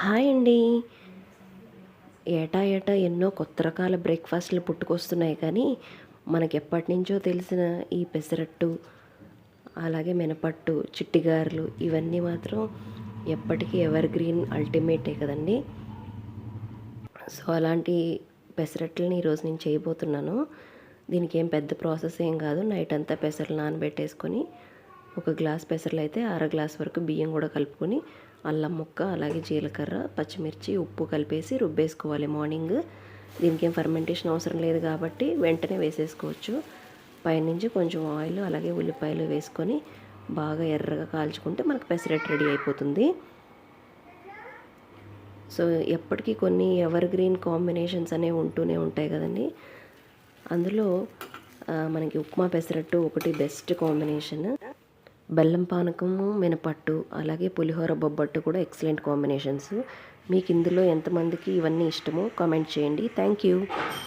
Hi అండి. ఏటా ఏటా ఎన్నో కొత్త రకాల బ్రేక్ఫాస్ట్లు పుట్టుకొస్తున్నాయి కానీ మనకి ఎప్పటి నుంచో తెలిసిన ఈ పెసరట్టు అలాగే మినపట్టు చిట్టిగారులు ఇవన్నీ మాత్రం ఎప్పటికీ ఎవర్ గ్రీన్ అల్టిమేటే కదండి. సో అలాంటి పెసరట్లని ఈరోజు నేను చేయబోతున్నాను. దీనికి ఏం పెద్ద ప్రాసెస్ ఏం కాదు. నైట్ అంతా పెసరలు నానబెట్టేసుకొని ఒక గ్లాస్ పెసరలు అయితే అర గ్లాస్ వరకు బియ్యం కూడా కలుపుకొని అల్లం ముక్క అలాగే జీలకర్ర పచ్చిమిర్చి ఉప్పు కలిపేసి రుబ్బేసుకోవాలి మార్నింగ్. దీనికి ఏం ఫర్మెంటేషన్ అవసరం లేదు కాబట్టి వెంటనే వేసేసుకోవచ్చు. పైనుంచి కొంచెం ఆయిల్ అలాగే ఉల్లిపాయలు వేసుకొని బాగా ఎర్రగా కాల్చుకుంటే మనకు పెసరట్టు రెడీ అయిపోతుంది. సో ఎప్పటికీ కొన్ని ఎవర్ గ్రీన్ కాంబినేషన్స్ అనేవి ఉంటూనే ఉంటాయి కదండి. అందులో మనకి ఉప్మా పెసరట్టు ఒకటి బెస్ట్ కాంబినేషన్. బెల్లం పానకము మినపట్టు అలాగే పులిహోర బొబ్బట్టు కూడా ఎక్సలెంట్ కాంబినేషన్స్ మీకు ఇందులో ఎంతమందికి ఇవన్నీ ఇష్టమో కామెంట్ చేయండి. Thank you